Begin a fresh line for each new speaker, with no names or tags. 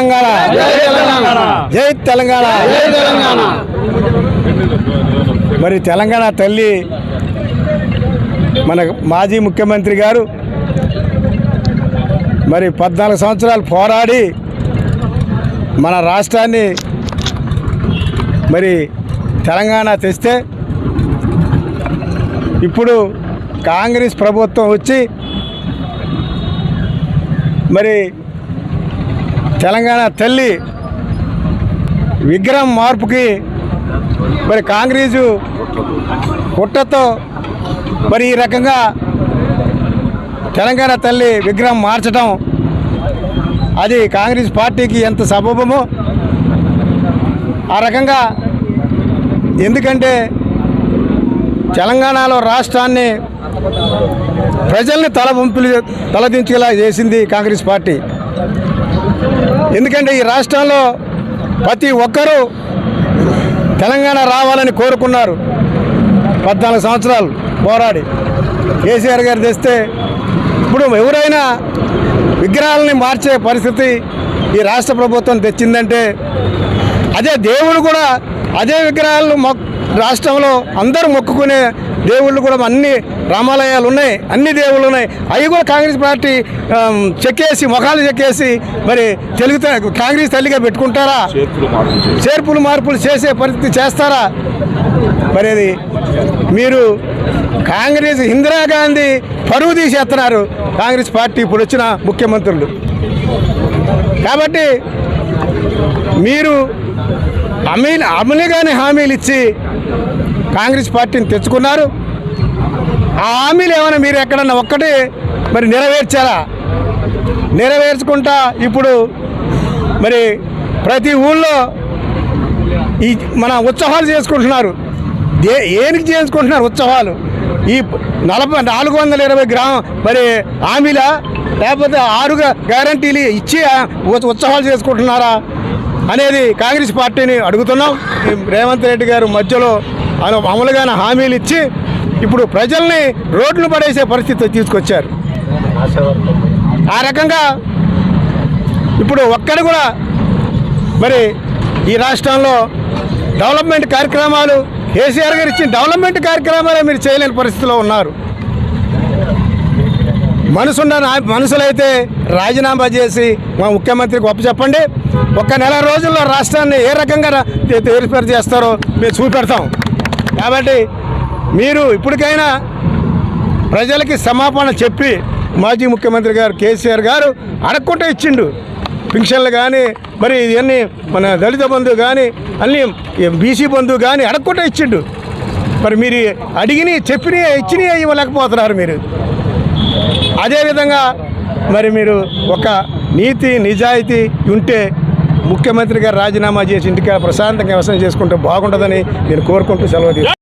తెలంగాణ. జై తెలంగాణ. మరి తెలంగాణ తల్లి మన మాజీ ముఖ్యమంత్రి గారు మరి పద్నాలుగు సంవత్సరాలు పోరాడి మన రాష్ట్రాన్ని మరి తెలంగాణ తెస్తే ఇప్పుడు కాంగ్రెస్ ప్రభుత్వం వచ్చి మరి తెలంగాణ తల్లి విగ్రహం మార్పుకి మరి కాంగ్రెసు పుట్టతో మరి ఈ రకంగా తెలంగాణ తల్లి విగ్రహం మార్చడం అది కాంగ్రెస్ పార్టీకి ఎంత సబబమో ఆ రకంగా ఎందుకంటే తెలంగాణలో రాష్ట్రాన్ని ప్రజల్ని తల తలదించేలా చేసింది కాంగ్రెస్ పార్టీ. ఎందుకంటే ఈ రాష్ట్రంలో ప్రతి ఒక్కరూ తెలంగాణ రావాలని కోరుకున్నారు. పద్నాలుగు సంవత్సరాలు పోరాడి. కేసీఆర్ గారు తెస్తే ఇప్పుడు ఎవరైనా విగ్రహాలని మార్చే పరిస్థితి ఈ రాష్ట్ర ప్రభుత్వం తెచ్చిందంటే అదే దేవుడు కూడా అదే విగ్రహాలు మొక్ రాష్ట్రంలో అందరూ మొక్కుకునే దేవుళ్ళు కూడా అన్ని రామాలయాలు ఉన్నాయి అన్ని దేవుళ్ళు ఉన్నాయి. అవి కూడా కాంగ్రెస్ పార్టీ చెక్కేసి ముఖాలు చెక్కేసి మరి తెలుగు కాంగ్రెస్ తల్లిగా పెట్టుకుంటారా? చేర్పులు మార్పులు చేసే పరిస్థితి చేస్తారా? మరి అది మీరు కాంగ్రెస్ ఇందిరాగాంధీ పరువు తీసేస్తున్నారు. కాంగ్రెస్ పార్టీ ఇప్పుడు వచ్చిన ముఖ్యమంత్రులు. కాబట్టి మీరు అమీలు అమలుగానే హామీలు ఇచ్చి కాంగ్రెస్ పార్టీని తెచ్చుకున్నారు. ఆ హామీలు ఏమైనా మీరు ఎక్కడన్నా ఒక్కటి మరి నెరవేర్చారా నెరవేర్చుకుంటా ఇప్పుడు మరి ప్రతి ఊళ్ళో ఈ మన ఉత్సవాలు చేసుకుంటున్నారు. దే ఏనికి చేసుకుంటున్నారు ఉత్సవాలు? ఈ నలభై నాలుగు వందల ఇరవై గ్రామ మరి హామీలా? లేకపోతే ఆరు గ్యారంటీలు ఇచ్చి ఉత్సవాలు చేసుకుంటున్నారా? అనేది కాంగ్రెస్ పార్టీని అడుగుతున్నాం. రేవంత్ రెడ్డి గారు మధ్యలో అను- అమలుగానే హామీలు ఇచ్చి ఇప్పుడు ప్రజల్ని రోడ్లు పడేసే పరిస్థితి తీసుకొచ్చారు. ఆ రకంగా ఇప్పుడు ఒక్కడు కూడా మరి ఈ రాష్ట్రంలో డెవలప్మెంట్ కార్యక్రమాలు కేసీఆర్ గారు ఇచ్చిన డెవలప్మెంట్ కార్యక్రమాలే మీరు చేయలేని పరిస్థితిలో ఉన్నారు. మనసున్న మనసులైతే రాజీనామా చేసి మా ముఖ్యమంత్రికి ఒప్ప చెప్పండి. ఒక నెల రోజుల్లో రాష్ట్రాన్ని ఏ రకంగా రా- ఏర్పాటు చేస్తారో మేము చూపెడతాం. కాబట్టి మీరు ఇప్పటికైనా ప్రజలకి సమాపణ చెప్పి మాజీ ముఖ్యమంత్రి గారు కేసీఆర్ గారు అడగకుండా ఇచ్చిండు. పింఛన్లు కానీ మరి ఇవన్నీ మన దళిత బంధువు కానీ అన్నీ బీసీ బంధువు కానీ అడగకుండా ఇచ్చిండు. మరి మీరు అడిగినవి చెప్పినవి ఇచ్చినవి ఇవ్వలేకపోతున్నారు మీరు. అదేవిధంగా మరి మీరు ఒక నీతి నిజాయితీ ఉంటే ముఖ్యమంత్రి గారు రాజీనామా చేసి ఇంటికి ప్రశాంతంగా వ్యవసాయం చేసుకుంటే బాగుంటుందని నేను కోరుకుంటూ సెలవు తీసుకుంటాను.